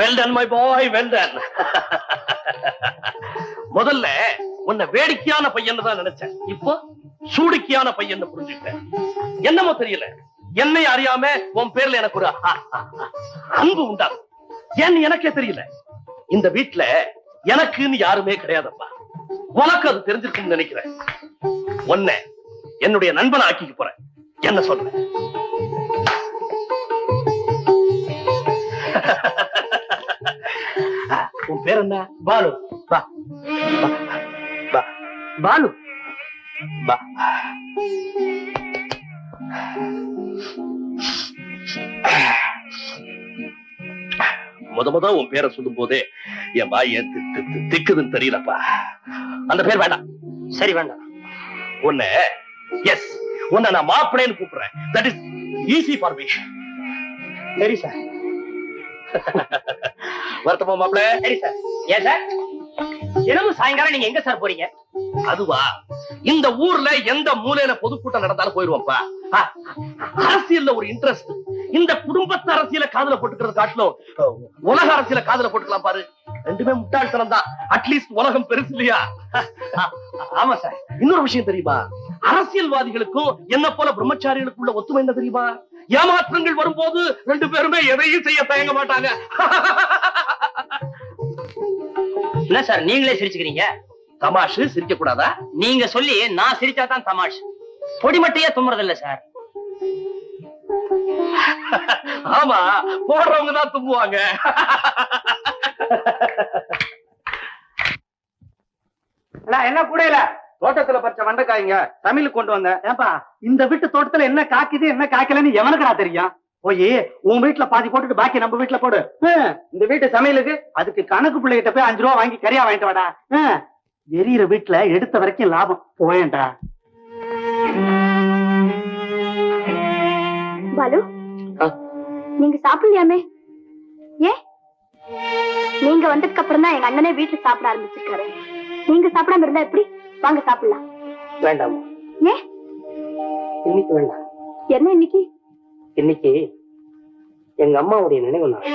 Well done my boy well done முதல்ல உன்னை வேடிக்கையான பையன் தான் நினைச்சேன். இப்போ சூடிக்கையான பையன் புரிஞ்சுக்கிட்டேன். என்னமோ தெரியல. என்னை அறியாம உன் பேர்ல எனக்கு ஒரு அ- அன்பு உண்டாகும் ஏன்னு எனக்கே தெரியல? இந்த வீட்டுல எனக்குன்னு யாருமே கிடையாதப்பா. உனக்கு அது தெரிஞ்சிருக்கும்னு நினைக்கிறேன். உன்னை என்னுடைய நண்பனை ஆக்கிக்க போறேன். என்ன சொல்றேன் உன் பேர் என்ன? பாலு. வா, வா. பாலு. வா. முத முத உன் பேரை சொல்லும் போதே என் வாய் திக்குதுன்னு தெரியலப்பா. அந்த பேர் வேண்டாம். சரி வேண்டாம். உன்னை எஸ் உன்னை நான் மாப்பிள்ளைன்னு கூப்பிடுறேன். That is easy for me சரி சார். வருத்தமா மாப்பிள. சரி சார். ஏன் சார்? தினமும் சாயங்காலம் நீங்க எங்க சார் போறீங்க? அதுவா? இந்த ஊர்ல எந்த மூலையில பொதுக்கூட்டம் நடந்தாலும் போயிருவோம்ப்பா. அரசியல்ல ஒரு இன்ட்ரெஸ்ட் இந்த குடும்பத்து அரசியல காதுல போட்டுக்கிறது காட்டிலும் உலக அரசியல காதுல போட்டுக்கலாம் பாரு. ரெண்டுமே முட்டாள்தனம் தான். அட்லீஸ்ட் உலகம் பெருசு இல்லையா? ஆமா சார். இன்னொரு விஷயம் தெரியுமா? அரசியல்வாதிகளுக்கும் என்ன போல பிரம்மச்சாரிகளுக்குள்ள ஒத்துமை என்ன தெரியுமா? ஏமாற்றங்கள் வரும்போது ரெண்டு பேருமே எதையும் செய்ய தயங்க மாட்டாங்க. என்ன சார் நீங்களே சிரிச்சுக்கிறீங்க? தமாஷு சிரிக்க கூடாதா நீங்க சொல்லி நான் சிரிச்சாதான் தமாஷ். பொடிமட்டையே தும்முறது இல்ல சார். ஆமா போடுறவங்க தான் தும்புவாங்க என்ன கூட இல்ல தோட்டத்துல பறிச்ச வெண்டைக்காய்ங்க தமிழுக்கு கொண்டு வந்தேன். ஏன்பா இந்த வீட்டு தோட்டத்துல என்ன காக்குது என்ன காக்கலன்னு எவனுக்குடா தெரியும்? போய் உன் வீட்டுல பாதி போட்டுட்டு பாக்கி நம்ம வீட்டுல போடு. ஹம், இந்த வீட்டு சமையலுக்கு அதுக்கு கணக்கு பிள்ளைகிட்ட போய் அஞ்சு ரூபா வாங்கி கறியா வாங்கிட்டு வாடா. எரியிற வீட்டுல எடுத்த வரைக்கும் லாபம். போயேன்டா. பாலு நீங்க சாப்பிடலையாமே? ஏன்? நீங்க வந்ததுக்கு அப்புறம் தான் எங்க அண்ணனே வீட்டுல சாப்பிட ஆரம்பிச்சிருக்காரு. நீங்க சாப்பிடாம இருந்தா எப்படி? வாங்க சாப்பிடலாம். வேண்டாம் ஏன் இன்னைக்கு வேண்டாம். என்ன இன்னைக்கு? இன்னைக்கு எங்க அம்மாவுடைய நினைவு நாள்.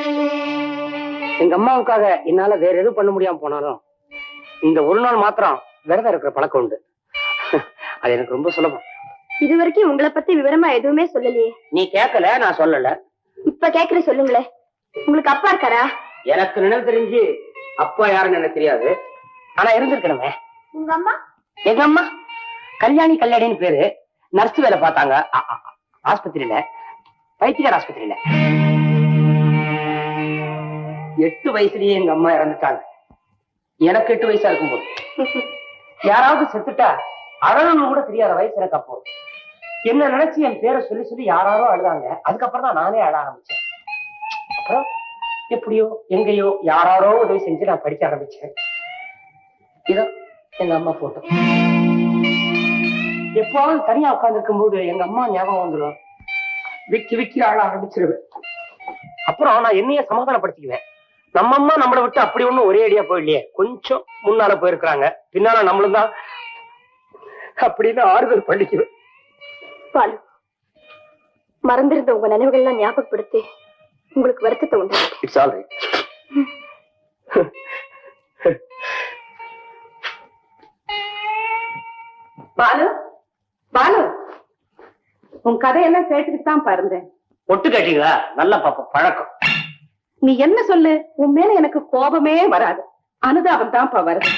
எங்க அம்மாவுக்காக என்னால வேற எதுவும் பண்ண முடியாம போனாலும் இந்த ஒரு நாள் மாத்திரம் விரதம் இருக்கிற பழக்கம் உண்டு. அது எனக்கு ரொம்ப சுலபம். இது வரைக்கும் உங்களை பத்தி விவரமா எதுவுமே சொல்லலையே. நீ கேட்கல நான் சொல்லல. இப்ப கேக்குற சொல்லுங்களே. உங்களுக்கு அப்பா இருக்காரா? எனக்கு நினைவு தெரிஞ்சு அப்பா யாருன்னு எனக்கு தெரியாது. ஆனா இருந்திருக்கணுமே. உங்க அம்மா? எங்க அம்மா கல்யாணி கல்யாணின்னு பேரு. நர்ஸ் வேலை பார்த்தாங்க. ஆஸ்பத்திரியில. வைத்தியர் ஆஸ்பத்திரியில. எட்டு வயசுலயே எங்க அம்மா இறந்துட்டாங்க. எனக்கு எட்டு வயசா இருக்கும்போது. யாராவது செத்துட்டா அழகணும் கூட தெரியாத வயசு எனக்கு அப்போ. என்ன நினைச்சு என் பேரை சொல்லி சொல்லி யாராரோ அழுதாங்க. அதுக்கப்புறம் தான் நானே அழ ஆரம்பிச்சேன். அப்புறம் எப்படியோ எங்கேயோ யாராரோ உதவி செஞ்சு நான் படிக்க ஆரம்பிச்சேன். இதோ எங்க அம்மா போட்டோ எப்போது தனியா உட்கார்ந்து போது எங்க அம்மா ஞாபகம் வந்துடும் விக்கி விக்கி ஆள ஆரம்பிச்சிருவேன். அப்புறம் நான் என்னையே சமாதானப்படுத்திக்குவேன். நம்ம அம்மா நம்மளை விட்டு அப்படி ஒண்ணும் ஒரே அடியா போயிடலையே. கொஞ்சம் முன்னால போயிருக்கிறாங்க. பின்னால நம்மளும் தான் அப்படின்னு ஆறுதல் பண்ணிக்குவேன். பாலு மறந்திருந்த உங்க நினைவுகள்லாம் ஞாபகப்படுத்தி உங்களுக்கு வருத்தத்தை உண்டு it's all right Balu Balu. உன் கதையெல்லாம் கேட்டுக்கிட்டு தான் பாருந்தேன் ஒட்டு கேட்டீங்களா? நல்ல பாப்பா பழக்கம். நீ என்ன சொல்லு? உன் மேல எனக்கு கோபமே வராது. அனுதாபம் தான்ப்பா வருது.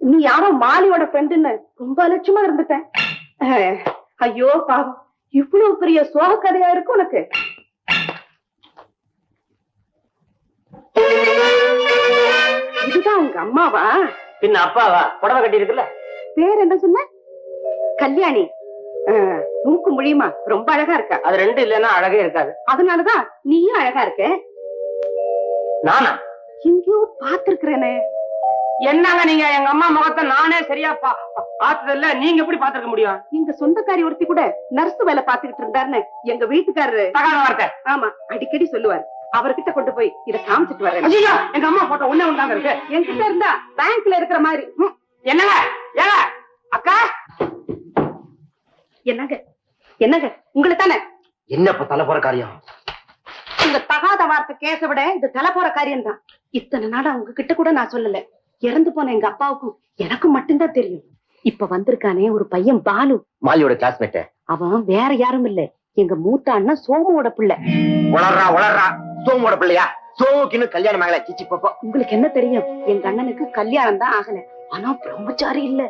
நீ யாரோ மாலியோட ஃப்ரெண்டுன்னு ரொம்ப அலட்சியமா இருந்துட்டேன் ஐயோ பாவம். இவ்வளவு பெரிய சோக கதையா இருக்கு உனக்கு. இதுதான் உங்க அம்மாவா? பின்ன அப்பாவா? புடவை கட்டி இருக்குல்ல பேர் என்ன சொன்ன? கல்யாணி. மூக்கு முடியுமா? ரொம்ப அழகா இருக்கா. அது ரெண்டு இல்லைன்னா அழகே இருக்காது. அதனாலதான் நீயும் அழகா இருக்க. நானா? எங்கேயோ பாத்திருக்கிறேனே என்னங்க நீங்க? எங்க அம்மா முகத்தை நானே சரியா பா பார்த்தது இல்ல நீங்க எப்படி பாத்துக்க முடியும்? எங்க சொந்தக்காரி ஒருத்தி கூட நர்ஸ் வேலை பாத்துக்கிட்டு இருந்தாருன்னு எங்க வீட்டுக்காரரு தகாத வார்த்தை. ஆமா அடிக்கடி சொல்லுவாரு. அவர்கிட்ட கொண்டு போய் இத காமிச்சிட்டு வரேன் எங்க அம்மா போட்டோ ஒண்ணே ஒண்ணாங்க இருக்கு. என்கிட்ட இருந்தா பேங்க்ல இருக்கிற மாதிரி. என்னங்க? ஏங்க? அக்கா? என்னங்க? என்னங்க? உங்களை தானே என்ன இப்ப தலை போற காரியம்? இந்த தகாத வார்த்தை கேஸ விட இது தலை போற காரியம் தான் இத்தனை நாள் அவங்க கிட்ட கூட நான் சொல்லல. இறந்து போன எங்க அப்பாவுக்கும் எனக்கும் மட்டும்தான் தெரியும். இப்ப வந்திருக்கானே ஒரு பையன் பாலு. மாலியோட கிளாஸ்மேட் அவன் வேற யாரும் இல்ல. எங்க மூத்த அண்ணன் சோமுவோட பிள்ளை. உளறா உளறா சோமோட பிள்ளையா? சோமுக்கு இன்னும் கல்யாணம் ஆகல. சிச்சி பாப்பா உங்களுக்கு என்ன தெரியும்? எங்க அண்ணனுக்கு கல்யாணம் தான் ஆகல. ஆனா பிரம்மச்சாரி இல்ல.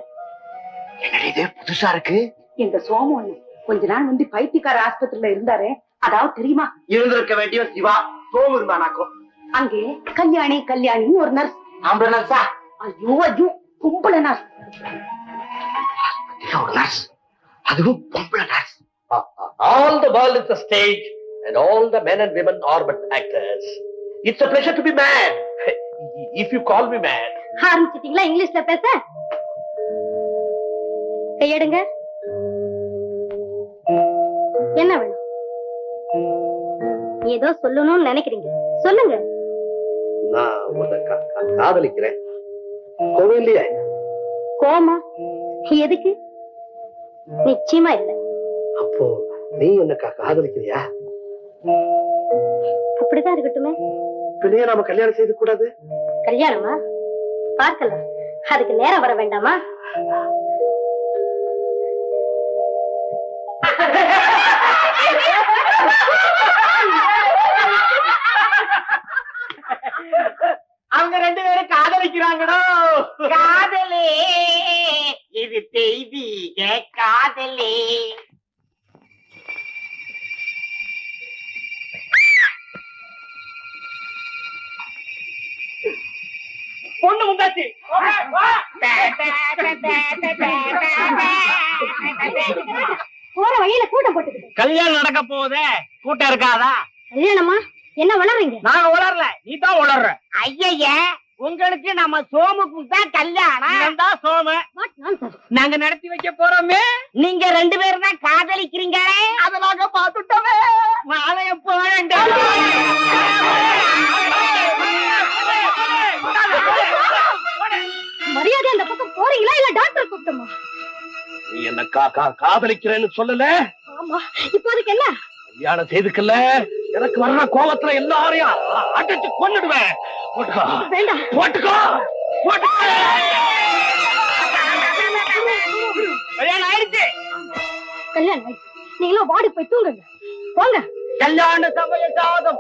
என்னடி இது? புதுசா இருக்கு? எங்க சோமு அண்ணன் கொஞ்ச நாள் முந்தி பைத்தியக்கார ஆஸ்பத்திரியில இருந்தாரே அதாவது தெரியுமா? இருந்திருக்க வேண்டிய சிவா சோமு இருந்தானாக்கும் அங்கே கல்யாணி கல்யாணின்னு ஒரு நர்ஸ் ஆம்பளை நர்ஸா ஐயோ ஐயோ கும்பல நர்ஸ் ஒரு நர்ஸ் அதுவும் பொம்பளை nurse All the world is a stage, and all the men and women are but actors. It's a pleasure to be mad. If you call me mad. ஆரம்பிச்சிட்டீங்களா? இங்கிலீஷ்ல பேச? கையெடுங்க. ஏதோ சொல்லணும்னு நினைக்கிறீங்க. சொல்லுங்க. நான் உன்னை காதலிக்கிறேன். கோவம் இல்லையே கோமா? எதுக்கு? நிச்சயமா இல்ல. அப்போ நீ என்ன கா- காதலிக்கிறியா? அப்படிதான் இருக்கட்டுமே. பிள்ளைய நாம கல்யாணம் செய்து கூடாது கல்யாணமா? பார்க்கலாம். அதுக்கு நேரம் வர வேண்டாமா? அவங்க ரெண்டு பேரும் காதலிக்கிறாங்கடோ காதலே இது தெய்வீக காதலே பொண்ணு முந்தாச்சு போற வழியில கூட்டம் போட்டுக்கிட்டு கல்யாணம் நடக்க போகுதே கூட்டம் இருக்காதா கல்யாணமா என்ன வளர்றீங்க? நாங்க உளரல நீ தான் உளர்ற ஐய உங்களுக்கு நம்ம சோமுக்கும் தான் கல்யாணம். தான் சோமு. நாங்க நடத்தி வைக்க போறோமே. நீங்க ரெண்டு பேரும் தான் காதலிக்கிறீங்களே அத நாங்க பாத்துட்டோமே மாலைய மரியாதை அந்த பக்கம் போறீங்களா இல்ல டாக்டர் கூப்பிட்டோமா? நீ என்ன காதலிக்கிறேன்னு சொல்லல? ஆமா இப்போ அதுக்கு என்ன? கல்யாணம் செய்துக்கல எனக்கு வர்ற கோபத்துல எல்லாரையும் அடிச்சு கொன்னுடுவேன். போட்டுக்கோ. போட்டுக்கோ. போட்டுக்கோ. கல்யாணம் ஆயிடுச்சு. கல்யாணம் ஆயிடுச்சு. நீங்களும் வாடி போய் தூங்குங்க. போங்க. கல்யாண சமய சாதம்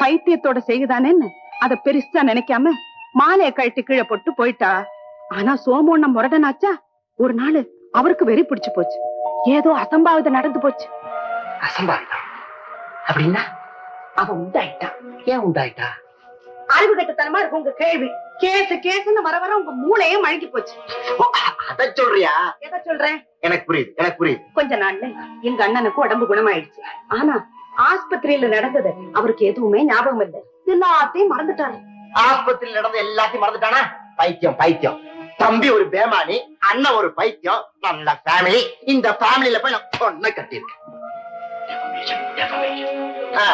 பைத்தியத்தோட செய்யுதானேன்னு அத பெருசா நினைக்காம மாலைய கழட்டி கீழே போட்டு போயிட்டா. ஆனா சோமோண்ண முரடனாச்சா? ஒரு நாள் அவருக்கு வெறி பிடிச்சு போச்சு. ஏதோ அசம்பாவிதம் நடந்து போச்சு. அசம்பாவிதம்? அப்படின்னா? அவ உண்டாயிட்டா. ஏன் உண்டாயிட்டா? அறிவு கட்டத்தனமா இருக்கு உங்க கேள்வி. கேசு கேசுன்னு வர வர உங்க மூளையே மழுங்கி போச்சு. அத சொல்றியா? எதை சொல்றேன்? எனக்கு புரியுது எனக்கு புரியுது. கொஞ்ச நாள்ல எங்க அண்ணனுக்கு உடம்பு குணமாயிடுச்சு. ஆனா ஆஸ்பத்திரியில நடந்தது அவருக்கு எதுவுமே ஞாபகம் இல்லை. எல்லாத்தையும் மறந்துட்டாரு. ஆஸ்பத்திரியில் நடந்த எல்லாத்தையும் மறந்துட்டானா? பைத்தியம் பைத்தியம். தம்பி ஒரு பேமானி அண்ணன் ஒரு பைத்தியம். நல்ல ஃபேமிலி இந்த ஃபேமிலில போய் நான் பொண்ணை கட்டியிருக்கேன். ஆ,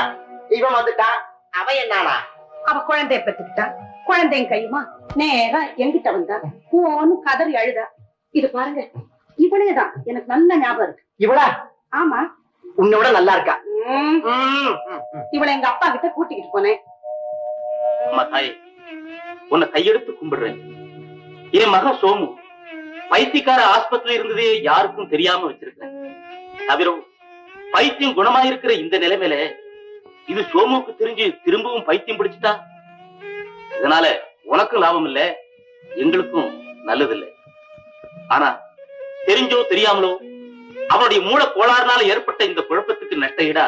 இவன் வந்துட்டான் அவன் என்னானா? அவ குழந்தைய பெத்துக்கிட்டா குழந்தையும் கையுமா? நேரா எங்கிட்ட வந்தா போன்னு கதறி அழுதா? இது பாருங்க இவளேதான். எனக்கு நல்ல ஞாபகம் இருக்கு. இவளா? ஆமா. உன்னை விட நல்லா இருக்கா. இவளை எங்க அப்பா கிட்ட கூட்டிக்கிட்டு போனேன். அம்மா தாயே உன்னை கையெடுத்து கும்பிடுறேன். என் மகன் சோமு பைத்தியக்கார ஆஸ்பத்திரி இருந்தது யாருக்கும் தெரியாம வச்சிருக்கேன் தவிர பைத்தியம் குணமாயிருக்கிற இந்த நிலைமையில இது சோமுக்கு தெரிஞ்சு திரும்பவும் பைத்தியம் பிடிச்சிட்டா? இதனால உனக்கும் லாபம் இல்ல எங்களுக்கும் நல்லது இல்லை ஆனா தெரிஞ்சோ தெரியாமலோ அவனுடைய மூல கோளாறுனால ஏற்பட்ட இந்த குழப்பத்துக்கு நட்டையிடா.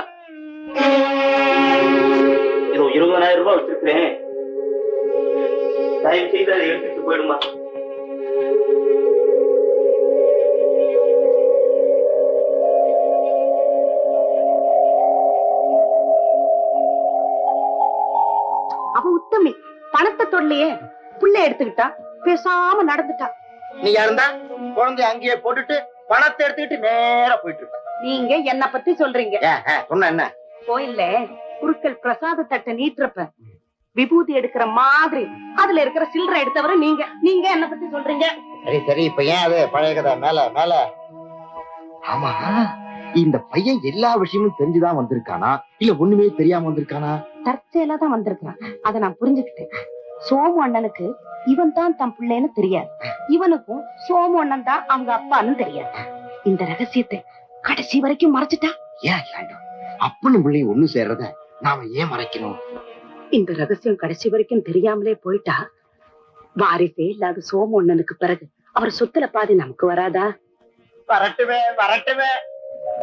இருபதாயிரம் ரூபாய் வச்சிருக்கிறேன். தயவு செய்து அதை எடுத்துட்டு போயிடுமா? அவ உத்தமி. பணத்தை தொடலையே புள்ள எடுத்துக்கிட்டா பேசாம நடந்துட்டா. நீ இருந்தா குழந்தைய அங்கேயே போட்டுட்டு பணத்தை எடுத்துக்கிட்டு நேரா போயிட்டு இருப்ப. நீங்க என்ன பத்தி சொல்றீங்க. சொன்ன என்ன? கோயில்ல குருக்கள் பிரசாத தட்டை நீட்டுறப்ப விபூதி எடுக்கிற மாதிரி அதுல இருக்கிற சில்லறை எடுத்தவரு நீங்க. நீங்க என்ன பத்தி சொல்றீங்க? சரி சரி இப்ப ஏன் அது பழைய கதை? மேல மேல. ஆமா இந்த பையன் எல்லா விஷயமும் தெரிஞ்சுதான் வந்திருக்கானா? இல்ல ஒண்ணுமே தெரியாம வந்திருக்கானா? தற்செயலா தான் வந்திருக்கான் அதை நான் புரிஞ்சுக்கிட்டேன். சோமு அண்ணனுக்கு இவன் தான் தன் பிள்ளைன்னு தெரியாது. இவனுக்கும் சோமு அண்ணன் தான் அவங்க அப்பான்னு தெரியாது. இந்த ரகசியத்தை கடைசி வரைக்கும் மறைச்சிட்டா? ஏன் அப்பனும் பிள்ளையும் ஒண்ணு சேர்றத நாம ஏன் மறைக்கணும்? இந்த ரகசியம் கடைசி வரைக்கும் தெரியாமலே போயிட்டா? வாரிசே இல்லாத சோமு அண்ணனுக்கு பிறகு அவர் சொத்துல பாதி நமக்கு வராதா? வரட்டுமே வரட்டுமே.